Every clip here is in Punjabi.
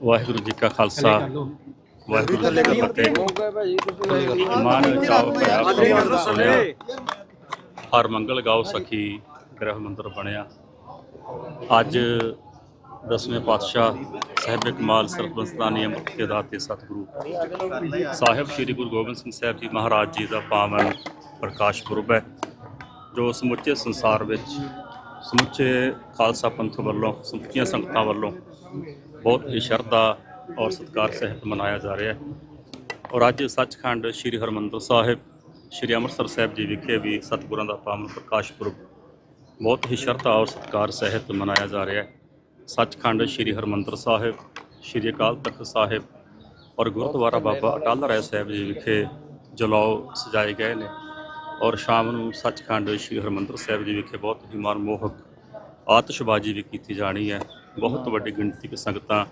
ਵਾਹਿਗੁਰੂ ਜੀ ਕਾ ਖਾਲਸਾ ਵਾਹਿਗੁਰੂ ਜੀ ਕੀ ਫਤਿਹ। ਮਾਨ ਚਾਉ ਪਿਆ ਪ੍ਰਵਾਨ ਸੁਣਿਆ ਹਰ ਮੰਗਲ ਗਾਓ ਸਖੀ ਗ੍ਰਹਿ ਮੰਦਰ ਬਣਿਆ। ਅੱਜ ਦਸਵੇਂ ਪਾਤਸ਼ਾਹ ਸਾਹਿਬ ਕਮਾਲ ਸਰਬੰਸਤਾਨੀ ਅੰਮ੍ਰਿਤ ਦੇ ਦਾਤੇ ਸਤਿਗੁਰੂ ਸਾਹਿਬ ਸ੍ਰੀ ਗੁਰੂ ਗੋਬਿੰਦ ਸਿੰਘ ਸਾਹਿਬ ਜੀ ਮਹਾਰਾਜ ਜੀ ਦਾ ਪਾਵਨ ਪ੍ਰਕਾਸ਼ ਪੁਰਬ ਹੈ ਜੋ ਸਮੁੱਚੇ ਸੰਸਾਰ ਵਿੱਚ ਸਮੁੱਚੇ ਖਾਲਸਾ ਪੰਥ ਵੱਲੋਂ ਸਮੁੱਚੀਆਂ ਸੰਗਤਾਂ ਵੱਲੋਂ ਬਹੁਤ ਹੀ ਸ਼ਰਧਾ ਔਰ ਸਤਿਕਾਰ ਸਹਿਤ ਮਨਾਇਆ ਜਾ ਰਿਹਾ ਹੈ। ਔਰ ਅੱਜ ਸੱਚਖੰਡ ਸ੍ਰੀ ਹਰਮੰਦਰ ਸਾਹਿਬ, ਸ੍ਰੀ ਅੰਮ੍ਰਿਤਸਰ ਸਾਹਿਬ ਜੀ ਵਿਖੇ ਵੀ ਸਤਿਗੁਰਾਂ ਦਾ ਪਾਵਨ ਪ੍ਰਕਾਸ਼ ਪੁਰਬ ਬਹੁਤ ਹੀ ਸ਼ਰਧਾ ਔਰ ਸਤਿਕਾਰ ਸਹਿਤ ਮਨਾਇਆ ਜਾ ਰਿਹਾ ਹੈ। ਸੱਚਖੰਡ ਸ੍ਰੀ ਹਰਮੰਦਰ ਸਾਹਿਬ, ਸ੍ਰੀ ਅਕਾਲ ਤਖਤ ਸਾਹਿਬ ਔਰ ਗੁਰਦੁਆਰਾ ਬਾਬਾ ਅਟਲ ਰਾਏ ਸਾਹਿਬ ਜੀ ਵਿਖੇ ਜਲਾਓ ਸਜਾਏ ਗਏ ਨੇ। ਔਰ ਸ਼ਾਮ ਨੂੰ ਸੱਚਖੰਡ ਸ੍ਰੀ ਹਰਮੰਦਰ ਸਾਹਿਬ ਜੀ ਵਿਖੇ ਬਹੁਤ ਹੀ ਮਨਮੋਹਕ ਆਤਿਸ਼ਬਾਜ਼ੀ ਵੀ ਕੀਤੀ ਜਾਣੀ ਹੈ। ਬਹੁਤ ਵੱਡੀ ਗਿਣਤੀ ਵਿੱਚ ਸੰਗਤਾਂ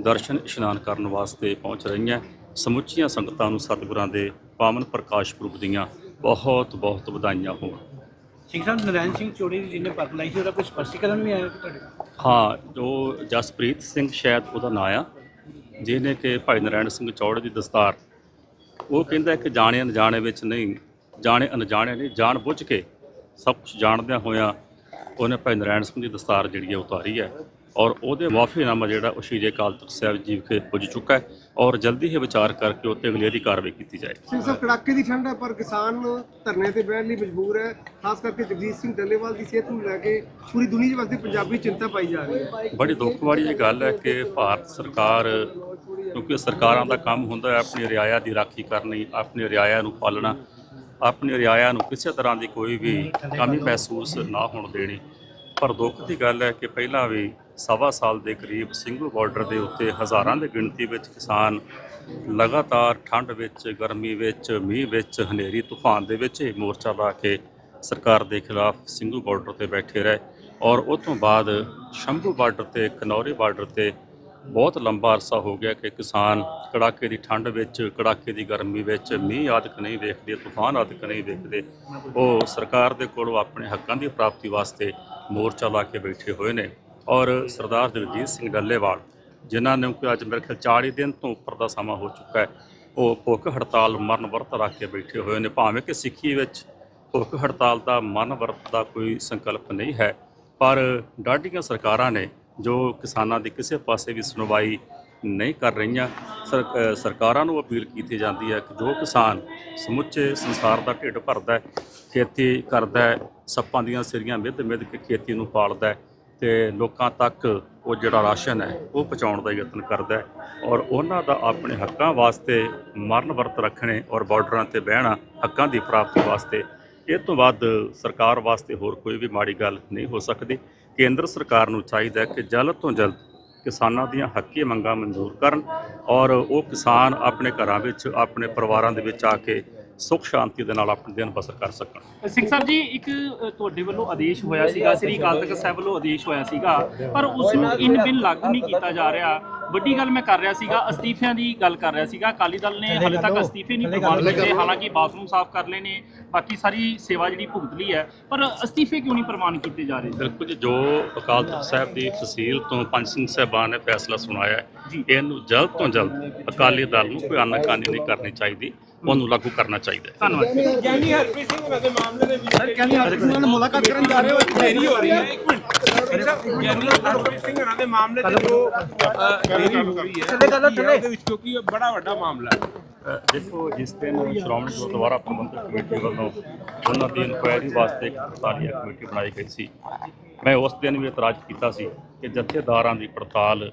ਦਰਸ਼ਨ ਇਸ਼ਨਾਨ ਕਰਨ ਵਾਸਤੇ ਪਹੁੰਚ ਰਹੀਆਂ। ਸਮੁੱਚੀਆਂ ਸੰਗਤਾਂ ਨੂੰ ਸਤਿਗੁਰਾਂ ਦੇ ਪਾਵਨ ਪ੍ਰਕਾਸ਼ ਪੁਰਬ ਦੀਆਂ ਬਹੁਤ ਬਹੁਤ ਵਧਾਈਆਂ ਹੋਣ। ਸਿੰਘ ਸਾਹਿਬ ਨਰਾਇਣ ਸਿੰਘ ਚੋੜੀ ਦੀ ਜਿਹਨੇ ਪੱਗ ਲਾਈ ਸੀ ਉਹਦਾ ਕੋਈ ਸਪਸ਼ਟੀਕਰਨ ਵੀ ਆਇਆ ਤੁਹਾਡੇ? ਹਾਂ ਜੋ ਜਸਪ੍ਰੀਤ ਸਿੰਘ ਸ਼ਾਇਦ ਉਹਦਾ ਨਾਂ ਆ ਜਿਹਨੇ ਕਿ ਭਾਈ ਨਰੈਣ ਸਿੰਘ ਚੌੜੇ ਦੀ ਦਸਤਾਰ ਉਹ ਕਹਿੰਦਾ ਕਿ ਜਾਣੇ ਅਣਜਾਣੇ ਵਿੱਚ ਨਹੀਂ ਜਾਣੇ ਅਣਜਾਣੇ ਨਹੀਂ ਜਾਣ ਬੁੱਝ ਕੇ ਸਭ ਕੁਝ ਜਾਣਦਿਆਂ ਹੋਇਆਂ ਉਹਨੇ ਭਾਈ ਨਰੈਣ ਸਿੰਘ ਦੀ ਦਸਤਾਰ ਜਿਹੜੀ ਹੈ ਉਤਾਰੀ ਹੈ ਔਰ ਉਹਦੇ ਮੁਆਫੀਨਾਮਾ ਜਿਹੜਾ ਉਹ ਸ਼੍ਰੀ ਅਕਾਲ ਤਖਤ ਸਾਹਿਬ ਜੀ ਵਿਖੇ ਪੁੱਜ ਚੁੱਕਾ ਹੈ ਔਰ ਜਲਦੀ ਹੀ ਵਿਚਾਰ ਕਰਕੇ ਉੱਤੇ ਅਗਲੇਰੀ ਕਾਰਵਾਈ ਕੀਤੀ ਜਾਏ। ਸਿੰਘ ਸਾਹਿਬ ਕੜਾਕੇ ਦੀ ਠੰਡ ਹੈ ਪਰ ਕਿਸਾਨ ਧਰਨੇ ਤੇ ਬਹਿਣ ਲਈ ਮਜਬੂਰ ਹੈ। ਖਾਸ ਕਰਕੇ ਜਗਜੀਤ ਸਿੰਘ ਡੱਲੇਵਾਲ ਦੀ ਸਿਹਤ ਨੂੰ ਲੈ ਕੇ ਪੂਰੀ ਦੁਨੀਆ 'ਚ ਵਸਦੀ ਪੰਜਾਬੀ ਚਿੰਤਾ ਪਾਈ ਜਾ ਰਹੀ ਹੈ। ਬੜੀ ਦੁੱਖ ਵਾਲੀ ਇਹ ਗੱਲ ਹੈ ਕਿ ਭਾਰਤ ਸਰਕਾਰ ਕਿਉਂਕਿ ਸਰਕਾਰਾਂ ਦਾ ਕੰਮ ਹੁੰਦਾ ਹੈ ਆਪਣੀ ਰਿਆਇਆ ਦੀ ਰਾਖੀ ਕਰਨੀ ਆਪਣੀ ਰਿਆਇਆ ਨੂੰ ਪਾਲਣਾ। ਆਪਣੀ ਰਿਆਇਆ ਨੂੰ ਕਿਸੇ ਤਰ੍ਹਾਂ ਦੀ ਕੋਈ ਵੀ ਕਮੀ ਮਹਿਸੂਸ ਨਾ ਹੋਣ ਦੇਣੀ। ਪਰ ਦੁੱਖ ਦੀ ਗੱਲ ਹੈ ਕਿ ਪਹਿਲਾਂ ਵੀ ਸਵਾ ਸਾਲ ਦੇ ਕਰੀਬ ਸਿੰਘੂ ਬਾਰਡਰ ਦੇ ਉੱਤੇ ਹਜ਼ਾਰਾਂ ਦੀ ਗਿਣਤੀ ਵਿੱਚ ਕਿਸਾਨ ਲਗਾਤਾਰ ਠੰਡ ਵਿੱਚ, ਗਰਮੀ ਵਿੱਚ, ਮੀਂਹ ਵਿੱਚ, ਹਨੇਰੀ, ਤੂਫਾਨ ਦੇ ਵਿੱਚ ਇਹ ਮੋਰਚਾ ਲਾ ਕੇ ਸਰਕਾਰ ਦੇ ਖਿਲਾਫ ਸਿੰਘੂ ਬਾਰਡਰ ਤੇ ਬੈਠੇ ਰਹੇ। ਔਰ ਉਸ ਤੋਂ ਬਾਅਦ ਸ਼ੰਭੂ ਬਾਰਡਰ ਤੇ, ਕਨੌਰੀ ਬਾਰਡਰ ਤੇ ਬਹੁਤ ਲੰਬਾ ਅਰਸਾ ਹੋ ਗਿਆ ਕਿ ਕਿਸਾਨ ਕੜਾਕੇ ਦੀ ਠੰਡ ਵਿੱਚ, ਕੜਾਕੇ ਦੀ ਗਰਮੀ ਵਿੱਚ ਮੀਂਹ ਆਦਿਕ ਨਹੀਂ ਵੇਖਦੇ, ਤੂਫਾਨ ਆਦਿਕ ਨਹੀਂ ਵੇਖਦੇ। ਉਹ ਸਰਕਾਰ ਦੇ ਕੋਲੋਂ ਆਪਣੇ ਹੱਕਾਂ ਦੀ ਪ੍ਰਾਪਤੀ ਵਾਸਤੇ ਮੋਰਚਾ ਲਾ ਕੇ ਬੈਠੇ ਹੋਏ ਨੇ। ਔਰ ਸਰਦਾਰ ਦਲਜੀਤ ਸਿੰਘ ਡੱਲੇਵਾਲ, ਜਿਨ੍ਹਾਂ ਨੇ ਕਿ ਅੱਜ ਮੇਰੇ ਖਿਆਲ 40 ਦਿਨ ਤੋਂ ਉੱਪਰ ਦਾ ਸਮਾਂ ਹੋ ਚੁੱਕਾ ਹੈ, ਉਹ ਭੁੱਖ ਹੜਤਾਲ ਮਰਨ ਵਰਤ ਰੱਖ ਕੇ ਬੈਠੇ ਹੋਏ ਨੇ। ਭਾਵੇਂ ਕਿ ਸਿੱਖੀ ਵਿੱਚ ਭੁੱਖ ਹੜਤਾਲ ਦਾ ਮਨ ਵਰਤ ਦਾ ਕੋਈ ਸੰਕਲਪ ਨਹੀਂ ਹੈ, ਪਰ ਡਾਢੀਆਂ ਸਰਕਾਰਾਂ ਨੇ ਜੋ ਕਿਸਾਨਾਂ ਦੀ ਕਿਸੇ ਪਾਸੇ ਵੀ ਸੁਣਵਾਈ ਨਹੀਂ ਕਰ ਰਹੀਆਂ ਸਰਕਾਰਾਂ ਨੂੰ ਅਪੀਲ ਕੀਤੀ ਜਾਂਦੀ ਹੈ ਕਿ ਜੋ ਕਿਸਾਨ ਸਮੁੱਚੇ ਸੰਸਾਰ ਦਾ ਢਿੱਡ ਭਰਦਾ ਹੈ, ਖੇਤੀ ਕਰਦਾ ਹੈ, ਸੱਪਾਂ ਦੀਆਂ ਸਿਰੀਆਂ ਮਿੱਧ ਮਿੱਧ ਕੇ ਖੇਤੀ ਨੂੰ ਪਾਲਦਾ ਹੈ ਤੇ ਲੋਕਾਂ ਤੱਕ ਉਹ ਜਿਹੜਾ ਰਾਸ਼ਨ ਹੈ, ਉਹ ਪਹੁੰਚਾਉਣ ਦਾ ਯਤਨ ਕਰਦਾ ਹੈ ਔਰ ਉਹਨਾਂ ਦਾ ਆਪਣੇ ਹੱਕਾਂ ਵਾਸਤੇ ਮਰਨ ਵਰਤ ਰੱਖਣੇ ਔਰ ਬਾਰਡਰਾਂ ਤੇ ਬਹਿਣਾ ਹੱਕਾਂ ਦੀ ਪ੍ਰਾਪਤੀ ਵਾਸਤੇ, ਇਹ ਤੋਂ ਵੱਧ ਸਰਕਾਰ ਵਾਸਤੇ ਹੋਰ ਕੋਈ ਵੀ ਮਾੜੀ ਗੱਲ ਨਹੀਂ ਹੋ ਸਕਦੀ। ਕੇਂਦਰ ਸਰਕਾਰ ਨੂੰ ਚਾਹੀਦਾ ਹੈ ਕਿ ਜਲਦ ਤੋਂ ਜਲਦ ਕਿਸਾਨਾਂ ਦੀਆਂ ਹੱਕੀ ਮੰਗਾਂ ਮਨਜ਼ੂਰ ਕਰਨ ਔਰ ਉਹ ਕਿਸਾਨ ਆਪਣੇ ਘਰਾਂ ਵਿੱਚ ਆਪਣੇ ਪਰਿਵਾਰਾਂ ਦੇ ਵਿੱਚ ਆ ਕੇ ਸੁੱਖ ਸ਼ਾਂਤੀ ਦੇ ਨਾਲ ਆਪਣੇ ਦਿਨ ਬਸਰ ਕਰ ਸਕਣ। ਸਿੰਘ ਸਾਹਿਬ ਜੀ ਇੱਕ ਤੁਹਾਡੇ ਵੱਲੋਂ ਆਦੇਸ਼ ਹੋਇਆ ਸੀਗਾ ਸ੍ਰੀ ਅਕਾਲ ਤਖਤ ਸਾਹਿਬ ਵੱਲੋਂ ਆਦੇਸ਼ ਹੋਇਆ ਸੀਗਾ ਪਰ ਉਸ ਨੂੰ ਇਨ ਬਿਨ ਲਾਗੂ ਨਹੀਂ ਕੀਤਾ ਜਾ ਰਿਹਾ। ਵੱਡੀ ਗੱਲ ਮੈਂ ਕਰ ਰਿਹਾ ਸੀਗਾ ਅਸਤੀਫਿਆਂ ਦੀ ਗੱਲ ਕਰ ਰਿਹਾ ਸੀਗਾ। ਅਕਾਲੀ ਦਲ ਨੇ ਹਾਲੇ ਤੱਕ ਅਸਤੀਫੇ ਨਹੀਂ ਪ੍ਰਵਾਨ ਕੀਤੇ ਹਾਲਾਂਕਿ ਬਾਥਰੂਮ ਸਾਫ਼ ਕਰ ਲਏ ਨੇ ਬਾਕੀ ਸਾਰੀ ਸੇਵਾ ਜਿਹੜੀ ਭੁਗਤ ਲਈ ਹੈ। ਪਰ ਅਸਤੀਫੇ ਕਿਉਂ ਨਹੀਂ ਪ੍ਰਵਾਨ ਕੀਤੇ ਜਾ ਰਹੇ? ਬਿਲਕੁਲ ਜੀ ਜੋ ਅਕਾਲ ਤਖਤ ਸਾਹਿਬ ਦੀ ਤਹਿਸੀਲ ਤੋਂ ਪੰਜ ਸਿੰਘ ਸਾਹਿਬਾਨ ਨੇ ਫੈਸਲਾ ਸੁਣਾਇਆ। ਇਹਨੂੰ ਜਲਦ ਤੋਂ ਜਲਦ ਅਕਾਲੀ ਦਲ ਨੂੰ ਕੋਈ ਆਨਾਕਾਨੀ ਨਹੀਂ ਕਰਨੀ ਚਾਹੀਦੀ ਉਹਨੂੰ ਲਾਗੂ ਕਰਨਾ ਚਾਹੀਦਾ ਹੈ। ਧੰਨਵਾਦ ਗਿਆਨੀ ਹਰਪ੍ਰੀਤ ਸਿੰਘ ਦੇ ਮਾਮਲੇ ਦੇ ਵਿੱਚ ਸਰ ਗਿਆਨੀ ਹਰਪ੍ਰੀਤ ਸਿੰਘ ਨਾਲ ਮੁਲਾਕਾਤ ਕਰਨ ਜਾ ਰਹੇ ਹੋ ਦੇਰੀ ਹੋ ਰਹੀ ਹੈ। ਇੱਕ ਮਿੰਟ। ਗਿਆਨੀ ਹਰਪ੍ਰੀਤ ਸਿੰਘ ਉਹਨਾਂ ਦੇ ਮਾਮਲੇ ਤੇ ਜੋ ਅ, ਦੇਰੀ ਹੋ। ਰਹੀ ਹੈ ਉਹਦੇ ਵਿੱਚ ਕਿਉਂਕਿ ਇਹ ਬੜਾ ਵੱਡਾ ਮਾਮਲਾ ਹੈ। ਅ, ਦੇਖੋ ਜਿਸ ਦਿਨ ਸ਼੍ਰੋਮਣੀ ਗੁਰਦੁਆਰਾ ਪ੍ਰਬੰਧਕ ਕਮੇਟੀ ਵੱਲੋਂ ਉਹਨਾਂ ਦੀ ਇਨਕੁਆਇਰੀ ਵਾਸਤੇ ਇੱਕ ਪੜਤਾਲੀਆ ਕਮੇਟੀ ਬਣਾਈ ਗਈ ਸੀ। ਮੈਂ ਉਸ ਦਿਨ ਵੀ ਇਤਰਾਜ਼ ਕੀਤਾ ਸੀ ਕਿ ਜਥੇਦਾਰਾਂ ਦੀ ਪੜਤਾਲ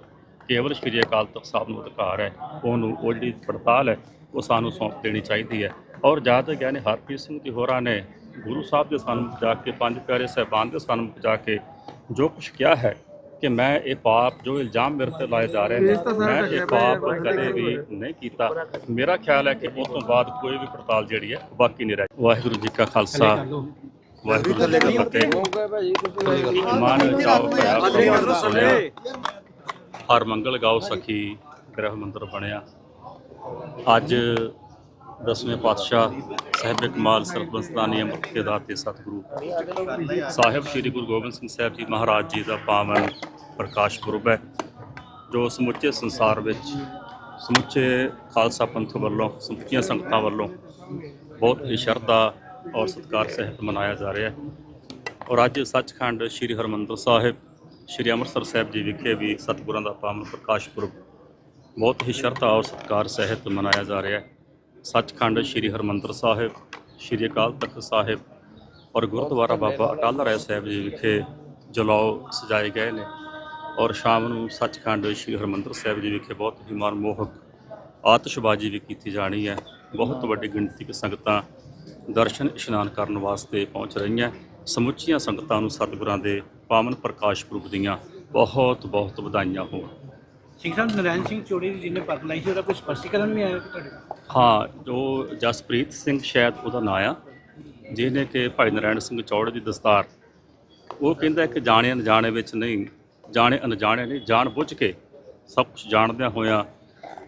ਕੇਵਲ ਸ਼੍ਰੀ ਅਕਾਲ ਤਖਤ ਸਾਹਿਬ ਨੂੰ ਅਧਿਕਾਰ ਹੈ ਉਹਨੂੰ ਉਹ ਜਿਹੜੀ ਪੜਤਾਲ ਹੈ ਉਹ ਸਾਨੂੰ ਸੌਂਪ ਦੇਣੀ ਚਾਹੀਦੀ ਹੈ। ਔਰ ਜਦ ਗਿਆਨੀ ਹਰਪ੍ਰੀਤ ਸਿੰਘ ਜੀ ਹੋਰਾਂ ਨੇ ਗੁਰੂ ਸਾਹਿਬ ਦੇ ਸਨਮੁਖ ਜਾ ਕੇ ਪੰਜ ਪਿਆਰੇ ਸਾਹਿਬਾਨ ਦੇ ਸਨਮੁਖ ਜਾ ਕੇ ਜੋ ਕੁਝ ਕਿਹਾ ਹੈ ਕਿ ਮੈਂ ਇਹ ਪਾਪ ਜੋ ਇਲਜ਼ਾਮ ਮੇਰੇ ਤੇ ਲਾਏ ਜਾ ਰਹੇ ਨੇ ਮੈਂ ਇਹ ਪਾਪ ਕਦੇ ਵੀ ਨਹੀਂ ਕੀਤਾ। ਮੇਰਾ ਖਿਆਲ ਹੈ ਕਿ ਉਸ ਤੋਂ ਬਾਅਦ ਕੋਈ ਵੀ ਪੜਤਾਲ ਜਿਹੜੀ ਹੈ ਬਾਕੀ ਨਹੀਂ ਰਹੀ ਵਾਹਿਗੁਰੂ ਜੀ ਕਾ ਖਾਲਸਾ। ਵਾਹਿਗੁਰੂ ਜੀ ਕੀ ਫਤਿਹ। ਮਾਨ ਚਾਉ ਹਰ ਮੰਗਲ ਗਾਓ ਸਖੀ ਗ੍ਰਹਿ ਮੰਦਰ ਬਣਿਆ। ਅੱਜ ਦਸਵੇਂ ਪਾਤਸ਼ਾਹ ਸਾਹਿਬ ਕਮਾਲ ਸਰਬੰਸਤਾਨੀ ਅੰਮ੍ਰਿਤ ਦੇ ਦਾਤੇ ਸਤਿਗੁਰੂ। ਸਾਹਿਬ ਸ੍ਰੀ ਗੁਰੂ ਗੋਬਿੰਦ ਸਿੰਘ ਸਾਹਿਬ ਜੀ ਮਹਾਰਾਜ ਜੀ ਦਾ ਪਾਵਨ ਪ੍ਰਕਾਸ਼ ਪੁਰਬ ਹੈ, ਜੋ ਸਮੁੱਚੇ ਸੰਸਾਰ ਵਿੱਚ, ਸਮੁੱਚੇ ਖਾਲਸਾ ਪੰਥ ਵੱਲੋਂ, ਸਮੁੱਚੀਆਂ ਸੰਗਤਾਂ ਵੱਲੋਂ ਬਹੁਤ ਹੀ ਸ਼ਰਧਾ ਔਰ ਸਤਿਕਾਰ ਸਹਿਤ ਮਨਾਇਆ ਜਾ ਰਿਹਾ ਹੈ। ਔਰ ਅੱਜ ਸੱਚਖੰਡ ਸ੍ਰੀ ਹਰਮੰਦਰ ਸਾਹਿਬ, ਸ੍ਰੀ ਅੰਮ੍ਰਿਤਸਰ ਸਾਹਿਬ ਜੀ ਵਿਖੇ ਵੀ ਸਤਿਗੁਰਾਂ ਦਾ ਪਾਵਨ ਪ੍ਰਕਾਸ਼ ਪੁਰਬ ਬਹੁਤ ਹੀ ਸ਼ਰਧਾ ਔਰ ਸਤਿਕਾਰ ਸਹਿਤ ਮਨਾਇਆ ਜਾ ਰਿਹਾ ਹੈ। ਸੱਚਖੰਡ ਸ੍ਰੀ ਹਰਮੰਦਰ ਸਾਹਿਬ, ਸ੍ਰੀ ਅਕਾਲ ਤਖਤ ਸਾਹਿਬ ਔਰ ਗੁਰਦੁਆਰਾ ਬਾਬਾ ਅਟਲ ਰਾਏ ਸਾਹਿਬ ਜੀ ਵਿਖੇ ਜਲਾਓ ਸਜਾਏ ਗਏ ਨੇ ਔਰ ਸ਼ਾਮ ਨੂੰ ਸੱਚਖੰਡ ਸ੍ਰੀ ਹਰਮੰਦਰ ਸਾਹਿਬ ਜੀ ਵਿਖੇ ਬਹੁਤ ਹੀ ਮਨਮੋਹਕ ਆਤਿਸ਼ਬਾਜ਼ੀ ਵੀ ਕੀਤੀ ਜਾਣੀ ਹੈ। ਬਹੁਤ ਵੱਡੀ ਗਿਣਤੀ ਵਿੱਚ ਸੰਗਤਾਂ ਦਰਸ਼ਨ ਇਸ਼ਨਾਨ ਕਰਨ ਵਾਸਤੇ ਪਹੁੰਚ ਰਹੀਆਂ। ਸਮੁੱਚੀਆਂ ਸੰਗਤਾਂ ਨੂੰ ਸਤਿਗੁਰਾਂ ਦੇ ਪਾਵਨ ਪ੍ਰਕਾਸ਼ ਪੁਰਬ ਦੀਆਂ ਬਹੁਤ ਬਹੁਤ ਵਧਾਈਆਂ ਹੋਣ। ਸਿੰਘ ਸਾਹਿਬ ਨਰਾਇਣ ਸਿੰਘ ਚੋੜੀ ਦੀ ਜਿਹਨੇ ਪੱਗ ਲਾਈ ਸੀ, ਉਹਦਾ ਕੋਈ ਸਪਸ਼ਟੀਕਰਨ ਵੀ ਆਇਆ ਤੁਹਾਡੇ ਹਾਂ, ਜੋ ਜਸਪ੍ਰੀਤ ਸਿੰਘ ਸ਼ਾਇਦ ਉਹਦਾ ਨਾਂ ਆ, ਜਿਹਨੇ ਕਿ ਭਾਈ ਨਰਾਇਣ ਸਿੰਘ ਚੌੜੇ ਦੀ ਦਸਤਾਰ। ਉਹ ਕਹਿੰਦਾ ਕਿ ਜਾਣੇ ਅਣਜਾਣੇ ਵਿੱਚ ਨਹੀਂ, ਜਾਣੇ ਅਣਜਾਣੇ ਨਹੀਂ, ਜਾਣ ਬੁੱਝ ਕੇ ਸਭ ਕੁਝ ਜਾਣਦਿਆਂ ਹੋਇਆਂ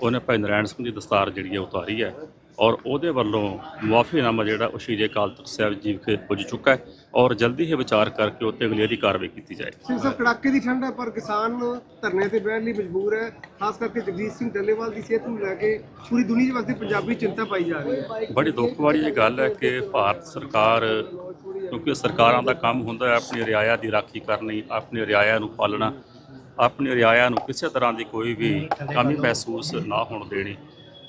ਉਹਨੇ ਭਾਈ ਨਰਾਇਣ ਸਿੰਘ ਦੀ ਦਸਤਾਰ ਜਿਹੜੀ ਹੈ ਉਤਾਰੀ ਹੈ। ਔਰ ਉਹਦੇ ਵੱਲੋਂ ਮੁਆਫੀਨਾਮਾ ਜਿਹੜਾ ਉਹ ਸ਼੍ਰੀ ਅਕਾਲ ਤਖਤ ਸਾਹਿਬ ਜੀ ਵਿਖੇ ਪੁੱਜ ਚੁੱਕਾ ਹੈ ਔਰ ਜਲਦੀ ਹੀ ਵਿਚਾਰ ਕਰਕੇ ਉੱਤੇ ਅਗਲੇਰੀ ਕਾਰਵਾਈ ਕੀਤੀ ਜਾਏ ਸਿੰਘ ਸਾਹਿਬ ਕੜਾਕੇ ਦੀ ਠੰਡ ਹੈ ਪਰ ਕਿਸਾਨ ਧਰਨੇ ਤੇ ਬਹਿਣ ਲਈ ਮਜਬੂਰ ਹੈ ਖਾਸ ਕਰਕੇ ਜਗਜੀਤ ਸਿੰਘ ਡੱਲੇਵਾਲ ਦੀ ਸਿਹਤ ਨੂੰ ਲੈ ਕੇ ਪੂਰੀ ਦੁਨੀਆ ਵਾਸਤੇ ਪੰਜਾਬੀ ਚਿੰਤਾ ਪਾਈ ਜਾ ਰਹੀ ਹੈ। ਬੜੀ ਦੁੱਖ ਵਾਲੀ ਇਹ ਗੱਲ ਹੈ ਕਿ ਭਾਰਤ ਸਰਕਾਰ ਕਿਉਂਕਿ ਸਰਕਾਰਾਂ ਦਾ ਕੰਮ ਹੁੰਦਾ ਹੈ ਆਪਣੀ ਰਿਆਇਆ ਦੀ ਰਾਖੀ ਕਰਨੀ ਆਪਣੀ ਰਿਆਇਆ ਨੂੰ ਪਾਲਣਾ ਆਪਣੀ ਰਿਆਇਆ ਨੂੰ ਕਿਸੇ ਤਰ੍ਹਾਂ ਦੀ ਕੋਈ ਵੀ ਕਮੀ ਮਹਿਸੂਸ ਨਾ ਹੋਣ ਦੇਣੀ।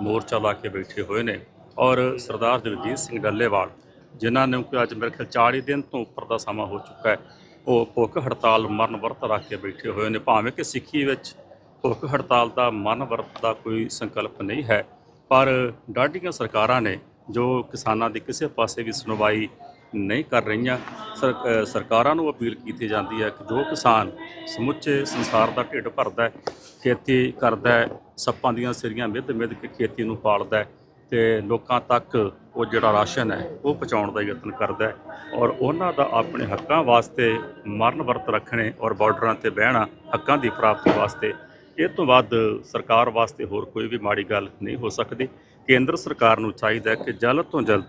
ਮੋਰਚਾ ਲਾ ਕੇ ਬੈਠੇ ਹੋਏ ਨੇ। ਔਰ ਸਰਦਾਰ ਦਲਜੀਤ ਸਿੰਘ ਡੱਲੇਵਾਲ, ਜਿਨ੍ਹਾਂ ਨੇ ਕਿ ਅੱਜ ਮੇਰੇ ਖਿਆਲ 40 ਦਿਨ ਤੋਂ ਉੱਪਰ ਦਾ ਸਮਾਂ ਹੋ ਚੁੱਕਾ ਹੈ, ਉਹ ਭੁੱਖ ਹੜਤਾਲ ਮਰਨ ਵਰਤ ਰੱਖ ਕੇ ਬੈਠੇ ਹੋਏ ਨੇ। ਭਾਵੇਂ ਕਿ ਸਿੱਖੀ ਵਿੱਚ ਭੁੱਖ ਹੜਤਾਲ ਦਾ ਮਰਨ ਵਰਤ ਦਾ ਕੋਈ ਸੰਕਲਪ ਨਹੀਂ ਹੈ, ਪਰ ਡਾਢੀਆਂ ਸਰਕਾਰਾਂ ਨੇ ਜੋ ਕਿਸਾਨਾਂ ਦੀ ਕਿਸੇ ਪਾਸੇ ਵੀ ਸੁਣਵਾਈ ਨਹੀਂ ਕਰ ਰਹੀਆਂ। ਸਰਕਾਰਾਂ ਨੂੰ ਅਪੀਲ ਕੀਤੀ ਜਾਂਦੀ ਹੈ ਕਿ ਜੋ ਕਿਸਾਨ ਸਮੁੱਚੇ ਸੰਸਾਰ ਦਾ ਢਿੱਡ ਭਰਦਾ ਹੈ, ਖੇਤੀ ਕਰਦਾ ਹੈ, ਸੱਪਾਂ ਦੀਆਂ ਸਿਰੀਆਂ ਮਿੱਧ ਮਿੱਧ ਕੇ ਖੇਤੀ ਨੂੰ ਪਾਲਦਾ ਹੈ ਤੇ ਲੋਕਾਂ ਤੱਕ ਉਹ ਜਿਹੜਾ ਰਾਸ਼ਨ ਹੈ, ਉਹ ਪਹੁੰਚਾਉਣ ਦਾ ਯਤਨ ਕਰਦਾ ਔਰ ਉਹਨਾਂ ਦਾ ਆਪਣੇ ਹੱਕਾਂ ਵਾਸਤੇ ਮਰਨ ਵਰਤ ਰੱਖਣੇ ਔਰ ਬਾਰਡਰਾਂ ਤੇ ਬਹਿਣਾ ਹੱਕਾਂ ਦੀ ਪ੍ਰਾਪਤੀ ਵਾਸਤੇ, ਇਹ ਤੋਂ ਵੱਧ ਸਰਕਾਰ ਵਾਸਤੇ ਹੋਰ ਕੋਈ ਵੀ ਮਾੜੀ ਗੱਲ ਨਹੀਂ ਹੋ ਸਕਦੀ। ਕੇਂਦਰ ਸਰਕਾਰ ਨੂੰ ਚਾਹੀਦਾ ਹੈ ਕਿ ਜਲਦ ਤੋਂ ਜਲਦ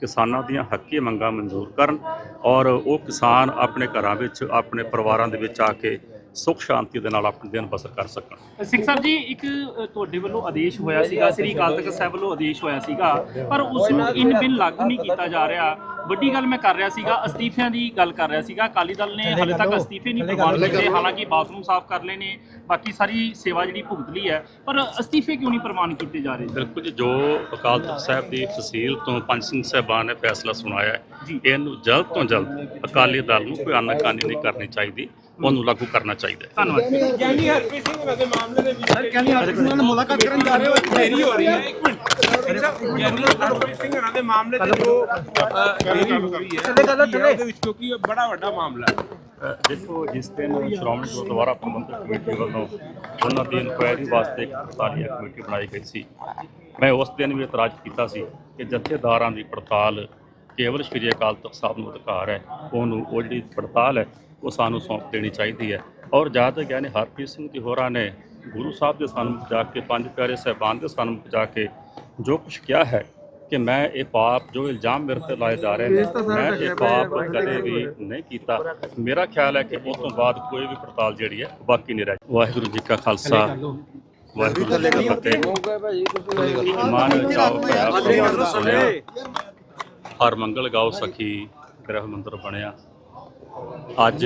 ਕਿਸਾਨਾਂ ਦੀਆਂ ਹੱਕੀ ਮੰਗਾਂ ਮਨਜ਼ੂਰ ਕਰਨ ਔਰ ਉਹ ਕਿਸਾਨ ਆਪਣੇ ਘਰਾਂ ਵਿੱਚ, ਆਪਣੇ ਪਰਿਵਾਰਾਂ ਦੇ ਵਿੱਚ ਆ ਕੇ ਸੁੱਖ ਸ਼ਾਂਤੀ ਦੇ ਨਾਲ ਆਪਣੇ ਦਿਨ ਬਸਰ ਕਰ ਸਕਣ। ਸਿੰਘ ਸਾਹਿਬ ਜੀ ਇੱਕ ਤੁਹਾਡੇ ਵੱਲੋਂ ਆਦੇਸ਼ ਹੋਇਆ ਸੀਗਾ ਸ੍ਰੀ ਅਕਾਲ ਤਖਤ ਸਾਹਿਬ ਵੱਲੋਂ ਆਦੇਸ਼ ਹੋਇਆ ਸੀਗਾ ਪਰ ਉਸ ਨੂੰ ਇਨ ਬਿਨ ਲਾਗੂ ਨਹੀਂ ਕੀਤਾ ਜਾ ਰਿਹਾ। ਵੱਡੀ ਗੱਲ ਮੈਂ ਕਰ ਰਿਹਾ ਸੀਗਾ ਅਸਤੀਫਿਆਂ ਦੀ ਗੱਲ ਕਰ ਰਿਹਾ ਸੀਗਾ। ਅਕਾਲੀ ਦਲ ਨੇ ਹਾਲੇ ਤੱਕ ਅਸਤੀਫੇ ਨਹੀਂ ਪ੍ਰਵਾਨ ਕੀਤੇ ਹਾਲਾਂਕਿ ਬਾਥਰੂਮ ਸਾਫ਼ ਕਰ ਲਏ ਨੇ ਬਾਕੀ ਸਾਰੀ ਸੇਵਾ ਜਿਹੜੀ ਭੁਗਤ ਲਈ ਹੈ। ਪਰ ਅਸਤੀਫੇ ਕਿਉਂ ਨਹੀਂ ਪ੍ਰਵਾਨ ਕੀਤੇ ਜਾ ਰਹੇ? ਬਿਲਕੁਲ ਜੀ ਜੋ ਅਕਾਲ ਤਖਤ ਸਾਹਿਬ ਦੀ ਤਹਿਸੀਲ ਤੋਂ ਪੰਜ ਸਿੰਘ ਸਾਹਿਬਾਨ ਨੇ ਫੈਸਲਾ ਸੁਣਾਇਆ। ਇਹਨੂੰ ਜਲਦ ਤੋਂ ਜਲਦ ਅਕਾਲੀ ਦਲ ਨੂੰ ਕੋਈ ਆਨਾਕਾਨੀ ਨਹੀਂ ਕਰਨੀ ਚਾਹੀਦੀ। ਉਹਨੂੰ ਲਾਗੂ ਕਰਨਾ ਚਾਹੀਦਾ ਹੈ। ਧੰਨਵਾਦ। ਗਿਆਨੀ ਹਰਪ੍ਰੀਤ ਸਿੰਘ ਦੇ ਮਾਮਲੇ ਦੇ ਵਿੱਚ ਸਰ ਕਹਿੰਦੇ ਹਰ ਨਾਲ ਮੁਲਾਕਾਤ ਕਰਨ ਜਾ ਰਹੇ ਹੋ। ਦੇਰੀ ਹੋ ਰਹੀ ਹੈ। ਇੱਕ ਮਿੰਟ। ਸਿੰਘ ਸਾਹਿਬ ਗਿਆਨੀ ਹਰਪ੍ਰੀਤ ਸਿੰਘ ਉਹਨਾਂ ਦੇ ਮਾਮਲੇ ਤੇ ਜੋ ਅ, ਦੇਰੀ ਹੋ ਰਹੀ ਹੈ। ਉਹਦੇ ਵਿੱਚ ਕਿਉਂਕਿ ਇਹ ਬੜਾ ਵੱਡਾ ਮਾਮਲਾ ਹੈ। ਅ, ਦੇਖੋ ਜਿਸ ਦਿਨ ਸ਼੍ਰੋਮਣੀ ਗੁਰਦੁਆਰਾ ਪ੍ਰਬੰਧਕ ਕਮੇਟੀ ਵੱਲੋਂ ਉਹਨਾਂ ਦੀ ਇਨਕੁਆਇਰੀ ਵਾਸਤੇ ਇੱਕ 48 ਕਮੇਟੀ ਬਣਾਈ ਗਈ ਸੀ ਮੈਂ ਉਸ ਦਿਨ ਵੀ ਇਤਰਾਜ਼ ਕੀਤਾ ਸੀ ਕਿ ਜਥੇਦਾਰਾਂ ਦੀ ਪੜਤਾਲ ਕੇਵਲ ਸ਼੍ਰੀ ਅਕਾਲ ਤਖਤ ਸਾਹਿਬ ਨੂੰ ਅਧਿਕਾਰ ਹੈ ਉਹਨੂੰ ਉਹ ਜਿਹੜੀ ਪੜਤਾਲ ਹੈ ਉਹ ਸਾਨੂੰ ਸੌਂਪ ਦੇਣੀ ਚਾਹੀਦੀ ਹੈ। ਔਰ ਜਦ ਤੱਕ ਗਿਆਨੀ ਹਰਪ੍ਰੀਤ ਸਿੰਘ ਜੀ ਹੋਰਾਂ ਨੇ ਗੁਰੂ ਸਾਹਿਬ ਦੇ ਸਨਮੁਖ ਜਾ ਕੇ ਪੰਜ ਪਿਆਰੇ ਸਾਹਿਬਾਨ ਦੇ ਸਨਮੁਖ ਜਾ ਕੇ ਜੋ ਕੁਝ ਕਿਹਾ ਹੈ ਕਿ ਮੈਂ ਇਹ ਪਾਪ ਜੋ ਇਲਜ਼ਾਮ ਮੇਰੇ ਤੇ ਲਾਏ ਜਾ ਰਹੇ ਨੇ ਮੈਂ ਇਹ ਪਾਪ ਕਦੇ ਵੀ ਨਹੀਂ ਕੀਤਾ। ਮੇਰਾ ਖਿਆਲ ਹੈ ਕਿ ਉਸ ਤੋਂ ਬਾਅਦ ਕੋਈ ਵੀ ਪੜਤਾਲ ਜਿਹੜੀ ਹੈ ਬਾਕੀ ਨਹੀਂ ਰਹਿ ਵਾਹਿਗੁਰੂ ਜੀ ਕਾ ਖਾਲਸਾ। ਵਾਹਿਗੁਰੂ ਜੀ ਕੀ ਫਤਿਹ। ਮਾਨ ਚਾਉ ਹਰ ਮੰਗਲ ਗਾਓ ਸਖੀ ਗ੍ਰਹਿ ਮੰਦਰ ਬਣਿਆ। ਅੱਜ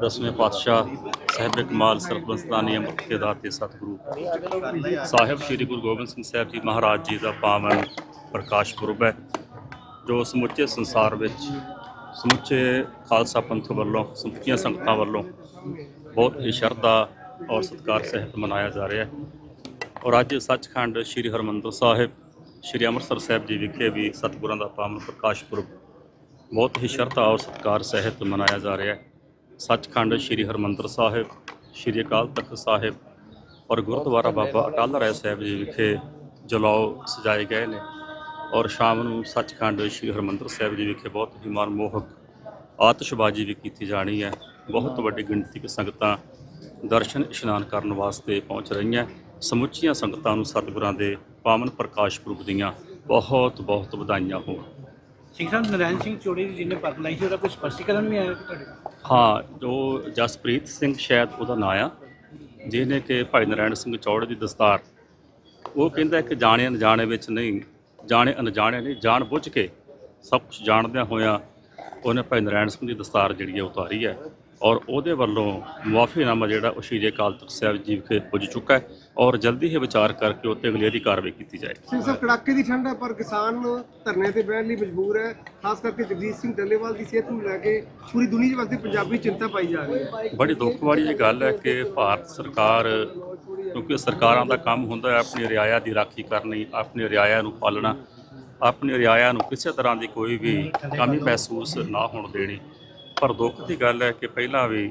ਦਸਵੇਂ ਪਾਤਸ਼ਾਹ ਸਾਹਿਬ ਕਮਾਲ ਸਰਬੰਸਤਾਨੀ ਅੰਮ੍ਰਿਤ ਦੇ ਦਾਤੇ ਸਤਿਗੁਰੂ ਸਾਹਿਬ, ਸ੍ਰੀ ਗੁਰੂ ਗੋਬਿੰਦ ਸਿੰਘ ਸਾਹਿਬ ਜੀ ਮਹਾਰਾਜ ਜੀ ਦਾ ਪਾਵਨ ਪ੍ਰਕਾਸ਼ ਪੁਰਬ ਹੈ, ਜੋ ਸਮੁੱਚੇ ਸੰਸਾਰ ਵਿੱਚ, ਸਮੁੱਚੇ ਖਾਲਸਾ ਪੰਥ ਵੱਲੋਂ, ਸਮੁੱਚੀਆਂ ਸੰਗਤਾਂ ਵੱਲੋਂ ਬਹੁਤ ਹੀ ਸ਼ਰਧਾ ਔਰ ਸਤਿਕਾਰ ਸਹਿਤ ਮਨਾਇਆ ਜਾ ਰਿਹਾ ਹੈ। ਔਰ ਅੱਜ ਸੱਚਖੰਡ ਸ੍ਰੀ ਹਰਮੰਦਰ ਸਾਹਿਬ, ਸ੍ਰੀ ਅੰਮ੍ਰਿਤਸਰ ਸਾਹਿਬ ਜੀ ਵਿਖੇ ਵੀ ਸਤਿਗੁਰਾਂ ਦਾ ਪਾਵਨ ਪ੍ਰਕਾਸ਼ ਪੁਰਬ ਬਹੁਤ ਹੀ ਸ਼ਰਧਾ ਔਰ ਸਤਿਕਾਰ ਸਹਿਤ ਮਨਾਇਆ ਜਾ ਰਿਹਾ ਹੈ। ਸੱਚਖੰਡ ਸ੍ਰੀ ਹਰਮੰਦਰ ਸਾਹਿਬ, ਸ੍ਰੀ ਅਕਾਲ ਤਖਤ ਸਾਹਿਬ ਔਰ ਗੁਰਦੁਆਰਾ ਬਾਬਾ ਅਟਲ ਰਾਏ ਸਾਹਿਬ ਜੀ ਵਿਖੇ ਜਲਾਓ ਸਜਾਏ ਗਏ ਨੇ ਔਰ ਸ਼ਾਮ ਨੂੰ ਸੱਚਖੰਡ ਸ੍ਰੀ ਹਰਿਮੰਦਰ ਸਾਹਿਬ ਜੀ ਵਿਖੇ ਬਹੁਤ ਹੀ ਮਨਮੋਹਕ ਆਤਿਸ਼ਬਾਜ਼ੀ ਵੀ ਕੀਤੀ ਜਾਣੀ ਹੈ। ਬਹੁਤ ਵੱਡੀ ਗਿਣਤੀ ਵਿੱਚ ਸੰਗਤਾਂ ਦਰਸ਼ਨ ਇਸ਼ਨਾਨ ਕਰਨ ਵਾਸਤੇ ਪਹੁੰਚ ਰਹੀਆਂ ਸਮੁੱਚੀਆਂ ਸੰਗਤਾਂ ਨੂੰ ਸਤਿਗੁਰਾਂ ਦੇ ਪਾਵਨ ਪ੍ਰਕਾਸ਼ ਪੁਰਬ ਦੀਆਂ ਬਹੁਤ ਬਹੁਤ ਵਧਾਈਆਂ ਹੋਣ। ਸਿੰਘ ਸਾਹਿਬ, ਨਰੈਣ ਸਿੰਘ ਚੋੜੀ ਜੀ ਜਿਹਨੇ ਪੱਗ ਲਾਈ ਸੀ, ਉਹਦਾ ਕੋਈ ਸਪਸ਼ਟੀਕਰਨ ਵੀ ਆਇਆ ਤੁਹਾਡੇ ਹਾਂ, ਜੋ ਜਸਪ੍ਰੀਤ ਸਿੰਘ ਸ਼ਾਇਦ ਉਹਦਾ ਨਾਂ ਆ, ਜਿਹਨੇ ਕਿ ਭਾਈ ਨਰਾਇਣ ਸਿੰਘ ਚੌੜੇ ਦੀ ਦਸਤਾਰ, ਉਹ ਕਹਿੰਦਾ ਕਿ ਜਾਣੇ ਅਣਜਾਣੇ ਵਿੱਚ ਨਹੀਂ, ਜਾਣੇ ਅਣਜਾਣੇ ਨਹੀਂ, ਜਾਣ ਬੁੱਝ ਕੇ ਸਭ ਕੁਝ ਜਾਣਦਿਆਂ ਹੋਇਆਂ ਉਹਨੇ ਭਾਈ ਨਰਾਇਣ ਸਿੰਘ ਦੀ ਦਸਤਾਰ ਜਿਹੜੀ ਹੈ ਉਤਾਰੀ ਹੈ ਔਰ ਉਹਦੇ ਵੱਲੋਂ ਮੁਆਫੀਨਾਮਾ ਜਿਹੜਾ ਉਹ ਸ਼੍ਰੀ ਅਕਾਲ ਤਖਤ ਸਾਹਿਬ ਜੀ ਵਿਖੇ ਪੁੱਜ ਚੁੱਕਾ ਹੈ। ਔਰ ਜਲਦੀ ਹੀ ਵਿਚਾਰ ਕਰਕੇ ਉੱਤੇ ਅਗਲੇਰੀ ਕਾਰਵਾਈ ਕੀਤੀ ਜਾਏ ਸਿੰਘ ਸਾਹਿਬ ਕੜਾਕੇ ਦੀ ਠੰਡ ਹੈ ਪਰ ਕਿਸਾਨ ਧਰਨੇ ਤੇ ਬਹਿਣ ਲਈ ਮਜਬੂਰ ਹੈ। ਖਾਸ ਕਰਕੇ ਜਗਜੀਤ ਸਿੰਘ ਡੱਲੇਵਾਲ ਦੀ ਸਿਹਤ ਨੂੰ ਲੈ ਕੇ ਪੂਰੀ ਦੁਨੀਆ ਵਾਸਤੇ ਪੰਜਾਬੀ ਚਿੰਤਾ ਪਾਈ ਜਾ ਰਹੀ ਹੈ। ਬੜੀ ਦੁੱਖ ਵਾਲੀ ਇਹ ਗੱਲ ਹੈ ਕਿ ਭਾਰਤ ਸਰਕਾਰ ਕਿਉਂਕਿ ਸਰਕਾਰਾਂ ਦਾ ਕੰਮ ਹੁੰਦਾ ਹੈ ਆਪਣੀ ਰਿਆਇਆ ਦੀ ਰਾਖੀ ਕਰਨੀ ਆਪਣੀ ਰਿਆਇਆ ਨੂੰ ਪਾਲਣਾ ਆਪਣੀ ਰਿਆਇਆ ਨੂੰ ਕਿਸੇ ਤਰ੍ਹਾਂ ਦੀ ਕੋਈ ਵੀ ਕਮੀ ਮਹਿਸੂਸ ਨਾ ਹੋਣ ਦੇਣੀ। ਪਰ ਦੁੱਖ ਦੀ ਗੱਲ ਹੈ ਕਿ ਪਹਿਲਾਂ ਵੀ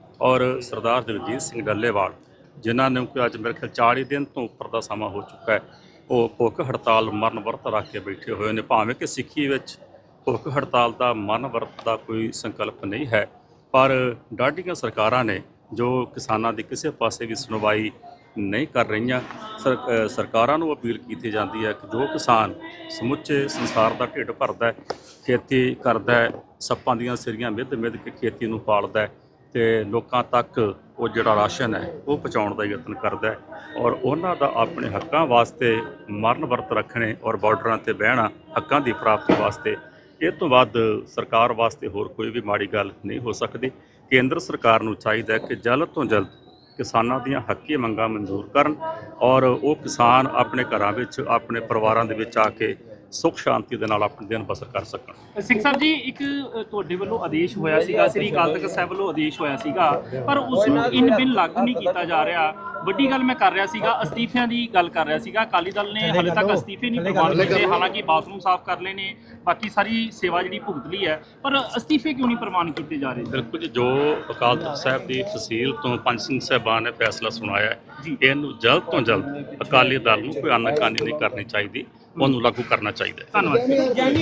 ਔਰ ਸਰਦਾਰ ਦਲਜੀਤ ਸਿੰਘ ਡੱਲੇਵਾਲ, ਜਿਨ੍ਹਾਂ ਨੇ ਕਿ ਅੱਜ ਮੇਰੇ ਖਿਆਲ 40 ਦਿਨ ਤੋਂ ਉੱਪਰ ਦਾ ਸਮਾਂ ਹੋ ਚੁੱਕਾ ਹੈ, ਉਹ ਭੁੱਖ ਹੜਤਾਲ ਮਰਨ ਵਰਤ ਰੱਖ ਕੇ ਬੈਠੇ ਹੋਏ ਨੇ। ਭਾਵੇਂ ਕਿ ਸਿੱਖੀ ਵਿੱਚ ਭੁੱਖ ਹੜਤਾਲ ਦਾ ਮਰਨ ਵਰਤ ਦਾ ਕੋਈ ਸੰਕਲਪ ਨਹੀਂ ਹੈ, ਪਰ ਡਾਢੀਆਂ ਸਰਕਾਰਾਂ ਨੇ ਜੋ ਕਿਸਾਨਾਂ ਦੀ ਕਿਸੇ ਪਾਸੇ ਵੀ ਸੁਣਵਾਈ ਨਹੀਂ ਕਰ ਰਹੀਆਂ ਸਰਕਾਰਾਂ ਨੂੰ ਅਪੀਲ ਕੀਤੀ ਜਾਂਦੀ ਹੈ ਕਿ ਜੋ ਕਿਸਾਨ ਸਮੁੱਚੇ ਸੰਸਾਰ ਦਾ ਢਿੱਡ ਭਰਦਾ ਹੈ, ਖੇਤੀ ਕਰਦਾ ਹੈ, ਸੱਪਾਂ ਦੀਆਂ ਸਿਰੀਆਂ ਮਿੱਧ ਮਿੱਧ ਕੇ ਖੇਤੀ ਨੂੰ ਪਾਲਦਾ ਹੈ ਤੇ ਲੋਕਾਂ ਤੱਕ ਉਹ ਜਿਹੜਾ ਰਾਸ਼ਨ ਹੈ, ਉਹ ਪਹੁੰਚਾਉਣ ਦਾ ਯਤਨ ਕਰਦਾ ਔਰ ਉਹਨਾਂ ਦਾ ਆਪਣੇ ਹੱਕਾਂ ਵਾਸਤੇ ਮਰਨ ਵਰਤ ਰੱਖਣੇ ਔਰ ਬਾਰਡਰਾਂ ਤੇ ਬਹਿਣਾ ਹੱਕਾਂ ਦੀ ਪ੍ਰਾਪਤੀ ਵਾਸਤੇ, ਇਹ ਤੋਂ ਵੱਧ ਸਰਕਾਰ ਵਾਸਤੇ ਹੋਰ ਕੋਈ ਵੀ ਮਾੜੀ ਗੱਲ ਨਹੀਂ ਹੋ ਸਕਦੀ। ਕੇਂਦਰ ਸਰਕਾਰ ਨੂੰ ਚਾਹੀਦਾ ਹੈ ਕਿ ਜਲਦ ਤੋਂ ਜਲਦ ਕਿਸਾਨਾਂ ਦੀਆਂ ਹੱਕੀ ਮੰਗਾਂ ਮਨਜ਼ੂਰ ਕਰਨ ਔਰ ਉਹ ਕਿਸਾਨ ਆਪਣੇ ਘਰਾਂ ਵਿੱਚ, ਆਪਣੇ ਪਰਿਵਾਰਾਂ ਦੇ ਵਿੱਚ ਆ ਕੇ ਸੁੱਖ ਸ਼ਾਂਤੀ ਦੇ ਨਾਲ ਆਪਣੇ ਦਿਨ ਬਸਰ ਕਰ ਸਕਣ। ਸਿੰਘ ਸਾਹਿਬ ਜੀ ਇੱਕ ਤੁਹਾਡੇ ਵੱਲੋਂ ਆਦੇਸ਼ ਹੋਇਆ ਸੀਗਾ ਸ੍ਰੀ ਅਕਾਲ ਤਖਤ ਸਾਹਿਬ ਵੱਲੋਂ ਆਦੇਸ਼ ਹੋਇਆ ਸੀਗਾ ਪਰ ਉਸ ਨੂੰ ਇਨ ਬਿਨ ਲਾਗੂ ਨਹੀਂ ਕੀਤਾ ਜਾ ਰਿਹਾ। ਵੱਡੀ ਗੱਲ ਮੈਂ ਕਰ ਰਿਹਾ ਸੀਗਾ ਅਸਤੀਫਿਆਂ ਦੀ ਗੱਲ ਕਰ ਰਿਹਾ ਸੀਗਾ। ਅਕਾਲੀ ਦਲ ਨੇ ਹਾਲੇ ਤੱਕ ਅਸਤੀਫੇ ਨਹੀਂ ਪ੍ਰਵਾਨ ਕੀਤੇ ਹਾਲਾਂਕਿ ਬਾਥਰੂਮ ਸਾਫ਼ ਕਰ ਲਏ ਨੇ ਬਾਕੀ ਸਾਰੀ ਸੇਵਾ ਜਿਹੜੀ ਭੁਗਤ ਲਈ ਹੈ। ਪਰ ਅਸਤੀਫੇ ਕਿਉਂ ਨਹੀਂ ਪ੍ਰਵਾਨ ਕੀਤੇ ਜਾ ਰਹੇ? ਬਿਲਕੁਲ ਜੀ ਜੋ ਅਕਾਲ ਤਖਤ ਸਾਹਿਬ ਦੀ ਤਹਿਸੀਲ ਤੋਂ ਪੰਜ ਸਿੰਘ ਸਾਹਿਬਾਨ ਨੇ ਫੈਸਲਾ ਸੁਣਾਇਆ। ਇਹਨੂੰ ਜਲਦ ਤੋਂ ਜਲਦ ਅਕਾਲੀ ਦਲ ਨੂੰ ਕੋਈ ਆਨਾਕਾਨੀ ਨਹੀਂ ਕਰਨੀ ਚਾਹੀਦੀ। ਉਹਨੂੰ ਲਾਗੂ ਕਰਨਾ ਚਾਹੀਦਾ ਹੈ। ਧੰਨਵਾਦ।